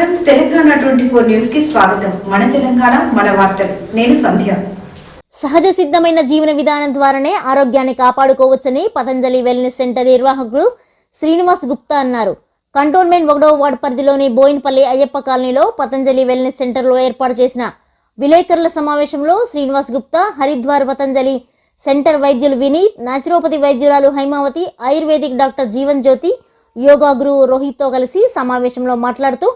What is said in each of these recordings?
నమస్కారం. Telangana twenty four న్యూస్కి స్వాగతం. మన తెలంగాణ మన వార్తలు. నేను సంధ్య. సహజ సిద్ధమైన జీవన విధానం ద్వారానే ఆరోగ్యాన్ని కాపాడుకోవచ్చని పతంజలి వెల్నెస్ సెంటర్ నిర్వాహకులు శ్రీనివాస్ గుప్తా అన్నారు. కంటోన్మెంట్ ఒకటో వార్డు పరిధిలోని బోయిన్పల్లి అయ్యప్ప కాలనీలో పతంజలి వెల్నెస్ సెంటర్లో ఏర్పాటు చేసిన విలేకరుల సమావేశంలో శ్రీనివాస్ గుప్తా హరిద్వార్ పతంజలి సెంటర్ వైద్యులు Vineet naturopathy వైద్యురాలు Haimavathi ayurvedic doctor Jeevan Jyothi yoga గురువు రోహిత్తో కలిసి సమావేశంలో మాట్లాడుతూ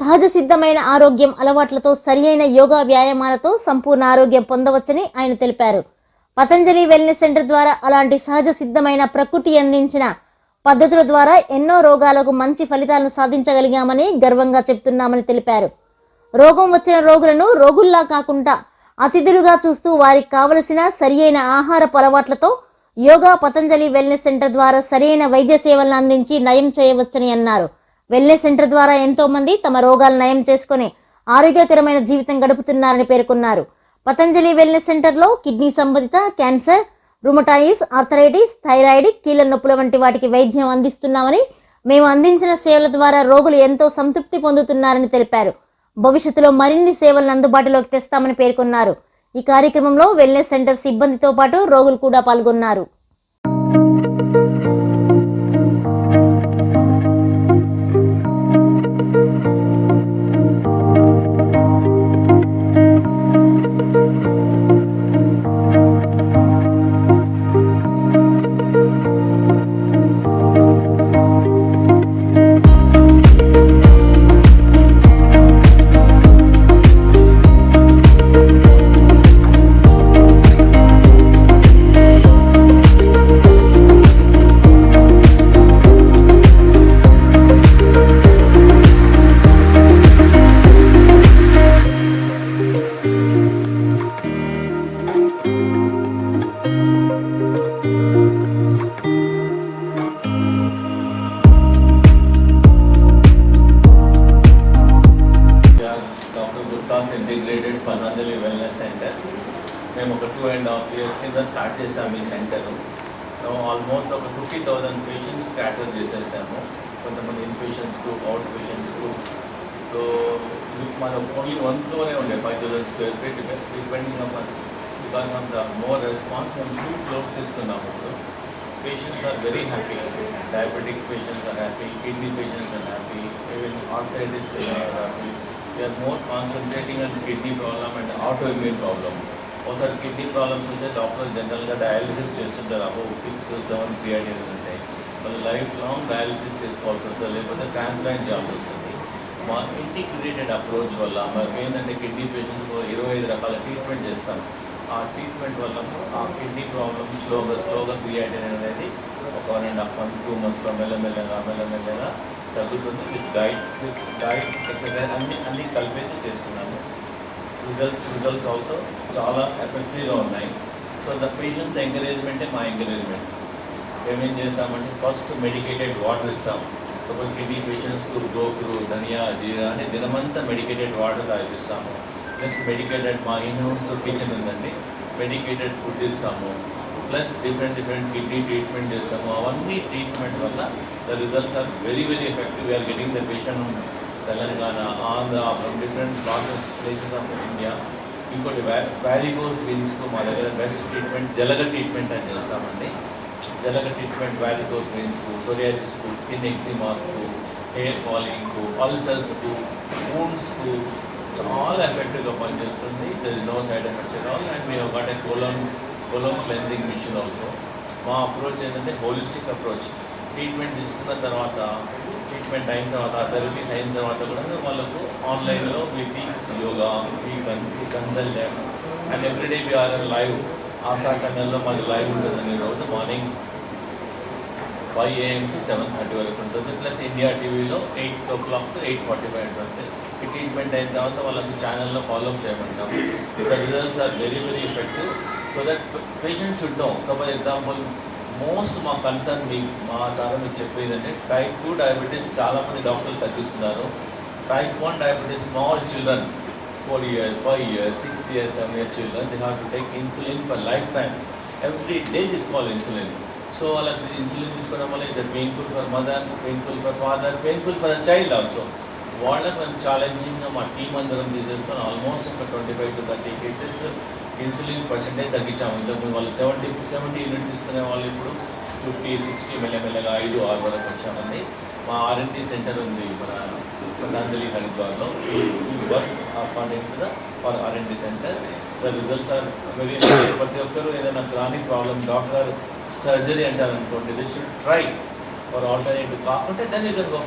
సహజ సిద్ధమైన ఆరోగ్యం అలవాట్లతో సరియైన యోగా వ్యాయామాలతో సంపూర్ణ ఆరోగ్యం పొందవచ్చని ఆయన తెలిపారు. పతంజలి వెల్నెస్ సెంటర్ ద్వారా అలాంటి సహజ సిద్ధమైన ప్రకృతి అందించిన పద్ధతుల ద్వారా ఎన్నో రోగాలకు మంచి ఫలితాలను సాధించగలిగామని గర్వంగా చెప్తున్నామని తెలిపారు. రోగం వచ్చిన రోగులను రోగుల్లా కాకుండా అతిథులుగా చూస్తూ వారికి కావలసిన సరియైన ఆహారపు అలవాట్లతో యోగా పతంజలి వెల్నెస్ సెంటర్ ద్వారా సరైన వైద్య సేవలను అందించి నయం చేయవచ్చని అన్నారు. వెల్నెస్ సెంటర్ ద్వారా ఎంతో మంది తమ రోగాలు నయం చేసుకుని ఆరోగ్యకరమైన జీవితం గడుపుతున్నారని పేర్కొన్నారు. పతంజలి వెల్నెస్ సెంటర్లో కిడ్నీ సంబంధిత క్యాన్సర్ రుమటాయిస్ ఆర్థరైటిస్ థైరాయిడ్ కీళ్ళ నొప్పుల వంటి వాటికి వైద్యం అందిస్తున్నామని మేము అందించిన సేవల ద్వారా రోగులు ఎంతో సంతృప్తి పొందుతున్నారని తెలిపారు. భవిష్యత్తులో మరిన్ని సేవలను అందుబాటులోకి తెస్తామని పేర్కొన్నారు. ఈ కార్యక్రమంలో వెల్నెస్ సెంటర్ సిబ్బందితో పాటు రోగులు కూడా పాల్గొన్నారు. సెంటర్ ఆల్మోస్ట్ ఒక ఫిఫ్టీ థౌజండ్ పేషెంట్స్ క్యాటర్ చేసేసాము కొంతమంది ఇన్ పేషెంట్స్కు అవుట్ పేషెంట్స్కు సో మన ఓన్లీ వన్ ఫ్లోరే ఉండే five thousand square feet depending upon because of the more response మేము టూ ఫ్లోర్స్ తీసుకున్నాము ఇప్పుడు. Patients are very happy diabetic patients are happy kidney patients are happy even arthritis patients are happy we are more concentrating on kidney problem and autoimmune problem ఒకసారి kidney problems వస్తే doctor జనరల్గా dialysis చేస్తుంటారు. Above six seven క్రియాటిన్స్ ఉంటాయి వాళ్ళు life long dialysis చేసుకోవాల్సి వస్తుంది. లేకపోతే transplant చేయాల్సి వస్తుంది. మా ఇంటిగ్రేటెడ్ అప్రోచ్ వల్ల మనకి ఏంటంటే కిడ్నీ పేషెంట్స్ ఇరవై ఐదు రకాల ట్రీట్మెంట్ చేస్తాం. ఆ ట్రీట్మెంట్ వల్ల ఆ కిడ్నీ ప్రాబ్లమ్ స్లోగా స్లోగా క్రియాటిన్ అనేది ఒక one and half month two మంత్స్లో మెల్లమెల్లగా మెల్లమెల్లగా తగ్గుతుంది. With diet with diet exercise అన్ని అన్ని కలిపేసి చేస్తున్నాము. రిజల్ట్ రిజల్ట్స్ ఆల్సో చాలా ఎఫెక్టివ్గా ఉన్నాయి. సో ద పేషెంట్స్ ఎంకరేజ్మెంటే మా ఎంకరేజ్మెంట్ మేమేం చేస్తామంటే ఫస్ట్ మెడికేటెడ్ వాటర్ ఇస్తాం. సపోజ్ కిడ్నీ పేషెంట్స్కు గోకురు ధనియా జీరా అని దినమంతా మెడికేటెడ్ వాటర్ తాగిస్తాము ప్లస్ మెడికేటెడ్ మా ఇన్హౌస్ కిచెన్ ఉందండి. మెడికేటెడ్ ఫుడ్ ఇస్తాము. Plus different different kidney treatment చేస్తాము. అవన్నీ ట్రీట్మెంట్ వల్ల the results are very very effective we are getting the patient Telangana Andhra from different places places of India ఇంకోటి వ్యా వ్యారిగోస్ వీన్స్కు మా దగ్గర బెస్ట్ ట్రీట్మెంట్ జలగ treatment అని చేస్తామండి జలగ ట్రీట్మెంట్ వ్యారిగోస్ వీన్స్కు సోరియాసిస్కు స్కిన్ ఎక్సిమాస్కు హెయిర్ ఫాలింగ్కు అల్సర్స్కు వూండ్స్కు చాలా ఎఫెక్టివ్గా పనిచేస్తుంది there no side effects at all and మీరు ఒకటే colon colon cleansing mission also మా అప్రోచ్ ఏంటంటే హోలిస్టిక్ అప్రోచ్ ట్రీట్మెంట్ తీసుకున్న తర్వాత ట్రీట్మెంట్ అయిన తర్వాత థెరపీస్ అయిన తర్వాత కూడా వాళ్ళకు ఆన్లైన్లో మీ టీచర్స్ యోగా మీ కన్ మీ consult and everyday we are live Asha ఛానల్లో మాది లైవ్ ఉంటుందండి రోజు morning five AM to seven thirty వరకు ఉంటుంది. ప్లస్ ఇండియా టీవీలో eight o'clock to eight forty five ఉంటుంది. ఈ ట్రీట్మెంట్ అయిన తర్వాత వాళ్ళకి ఛానల్లో follow up చేయమంటాం. The results are very very effective so that patient should know suppose example most మా కన్సర్న్ మీ మా ద్వారా మీకు చెప్పేది అంటే టైప్ టూ డయాబెటీస్ చాలామంది డాక్టర్లు తగ్గిస్తున్నారు. Type one diabetes small children four years five years six years seven years children they have to take insulin for life time every day తీసుకోవాలి ఇన్సులిన్ సో వాళ్ళకి ఇన్సులిన్ తీసుకోవడం వల్ల it's painful for mother painful for father painful for the child also వాళ్ళకి మేము ఛాలెంజింగ్గా మా team అందరం తీసేసుకొని ఆల్మోస్ట్ ఒక twenty five to thirty cases insulin percentage తగ్గించాము. ఇంతకుముందు వాళ్ళు సెవెంటీ సెవెంటీ యూనిట్స్ తీసుకునే వాళ్ళు ఇప్పుడు ఫిఫ్టీ సిక్స్టీ మెల్లమెల్లగా ఐదు ఆరు వరకు వచ్చామండి. మా ఆర్ఎన్టీ సెంటర్ ఉంది మన Patanjali హరిద్వార్లో. Work appoint to the for RNT centre the results are very ప్రతి ఒక్కరు ఏదైనా క్రానిక్ ప్రాబ్లమ్ డాక్టర్ సర్జరీ అంటారు అనుకోండి they should try for alternative కాకుంటే then you can go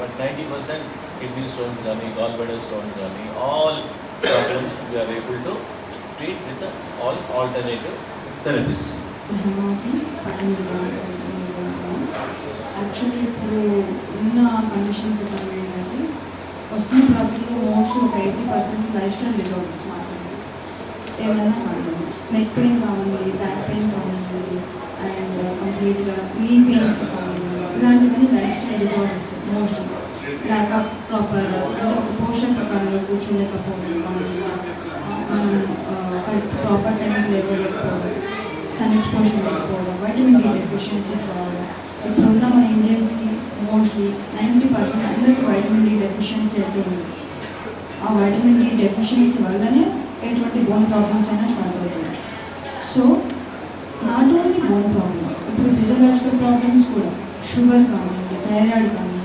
but ninety percent kidney stones కానీ గాల్ బెడర్ స్టోన్స్ కానీ all problems we're able to treat with all alternative therapies. Actually ఇప్పుడు ఉన్న condition ప్రకారం ఏంటంటే వస్తున్న ప్రాబ్లంలో మోస్ట్లీ ఒక eighty percent life style disorders ఏమైనా నెక్ పెయిన్ కావాలి బ్యాక్ పెయిన్ కానివ్వండి అండ్ కంప్లీట్గా నీ పెయిన్స్ కానివ్వండి ఇలాంటివన్నీ life style disorders mostly lack of proper అంటే ఒక పోషన్ ప్రకారంగా కూర్చోలేకపోవడం కానీ మనం కరెక్ట్ ప్రాపర్ టైంకి లేవలేకపోవడం సన్ ఎక్స్పోజర్ లేకపోవడం వైటమిన్ డి డెఫిషియన్సీస్ రావడం ఇప్పుడున్న మన ఇండియన్స్కి మోస్ట్లీ నైంటీ పర్సెంట్ అందరికీ వైటమిన్ డి డెఫిషియన్సీ అయితే ఉంది ఆ వైటమిన్ డి డెఫిషియన్సీ వల్లనే ఎటువంటి బోన్ ప్రాబ్లమ్స్ అయినా స్టార్ట్ అవుతుంది so not only bone problem ఇప్పుడు ఫిజియోలాజికల్ ప్రాబ్లమ్స్ కూడా షుగర్ కానివ్వండి థైరాయిడ్ కానివ్వండి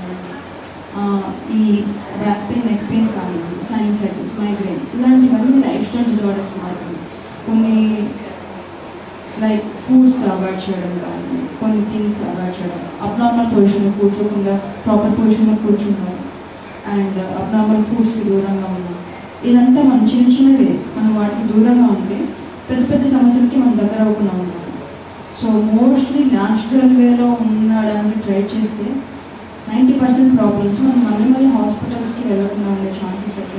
ఈ బ్యాక్ పెయిన్ నెక్ పెయిన్ కానివ్వండి సైనసైటిస్ మైగ్రేన్ ఇలాంటివన్నీ లైఫ్ స్టైల్ డిజార్డర్స్ మాత్రమే కొన్ని లైక్ ఫుడ్స్ అవాయిడ్ చేయడం కానీ కొన్ని థింగ్స్ అవాయిడ్ చేయడం. అబ్నార్మల్ పొజిషన్లో కూర్చోకుండా ప్రాపర్ పొజిషన్లో కూర్చున్నాం అండ్ అబ్నార్మల్ ఫుడ్స్కి దూరంగా ఉన్నాం. ఇదంతా మనం చిన్న చిన్నవి. మనం వాటికి దూరంగా ఉంటే పెద్ద పెద్ద సమస్యలకి మనం దగ్గర అవ్వకుండా ఉంటాం. సో మోస్ట్లీ న్యాచురల్ వేలో ఉండడానికి ట్రై చేస్తే నైంటీ పర్సెంట్ ప్రాబ్లమ్స్ మనం మళ్ళీ మళ్ళీ హాస్పిటల్స్కి వెళ్ళకుండా ఉండే ఛాన్సెస్ అయితే